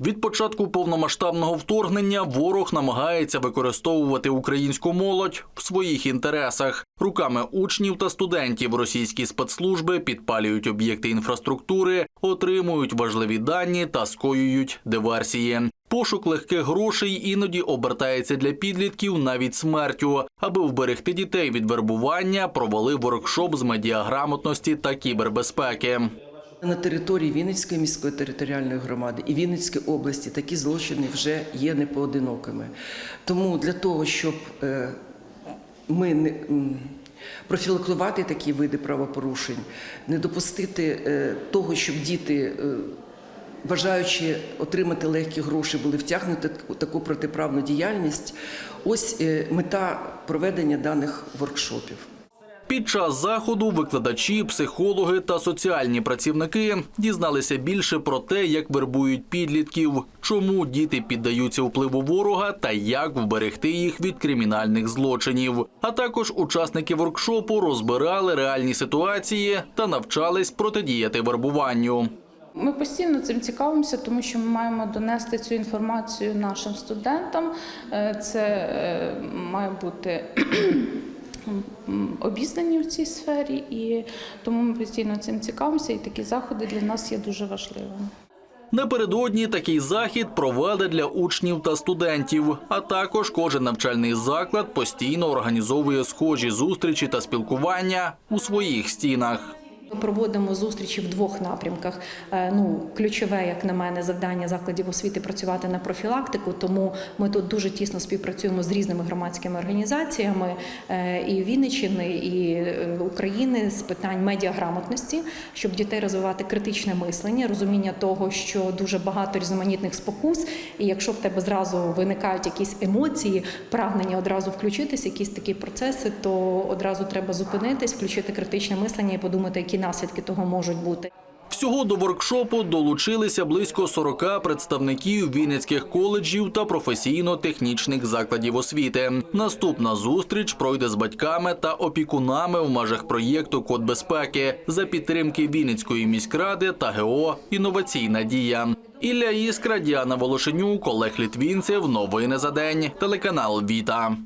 Від початку повномасштабного вторгнення ворог намагається використовувати українську молодь в своїх інтересах. Руками учнів та студентів російські спецслужби підпалюють об'єкти інфраструктури, отримують важливі дані та скоюють диверсії. Пошук легких грошей іноді обертається для підлітків навіть смертю. Аби вберегти дітей від вербування, провели воркшоп з медіаграмотності та кібербезпеки. На території Вінницької міської територіальної громади і Вінницької області такі злочини вже є непоодинокими. Тому для того, щоб е, ми не профілактувати такі види правопорушень, не допустити е, того, щоб діти. е, Бажаючи отримати легкі гроші, були втягнуті в таку протиправну діяльність. Ось мета проведення даних воркшопів. Під час заходу викладачі, психологи та соціальні працівники дізналися більше про те, як вербують підлітків, чому діти піддаються впливу ворога та як вберегти їх від кримінальних злочинів. А також учасники воркшопу розбирали реальні ситуації та навчались протидіяти вербуванню. Ми постійно цим цікавимося, тому що ми маємо донести цю інформацію нашим студентам. Е, Це е, має бути обізнані в цій сфері, і тому ми постійно цим цікавимося, і такі заходи для нас є дуже важливими. Напередодні такий захід провели для учнів та студентів. А також кожен навчальний заклад постійно організовує схожі зустрічі та спілкування у своїх стінах. Проводимо зустрічі в двох напрямках. Е, Ну, ключове, як на мене, завдання закладів освіти працювати на профілактику. Тому ми тут дуже тісно співпрацюємо з різними громадськими організаціями е, і Вінниччини, і е, України з питань медіаграмотності, щоб дітей розвивати критичне мислення, розуміння того, що дуже багато різноманітних спокус, і якщо в тебе зразу виникають якісь емоції, прагнення одразу включитись, якісь такі процеси, то одразу треба зупинитись, включити критичне мислення і подумати, які наслідки того можуть бути. Всього до воркшопу долучилися близько 40 представників вінницьких коледжів та професійно-технічних закладів освіти. Наступна зустріч пройде з батьками та опікунами в межах проєкту Код безпеки за підтримки Вінницької міськради та ГО Інноваційна дія. Ілля Іскра, Діана Волошенюк, Олег Літвінцев. Новини за день. Телеканал Віта.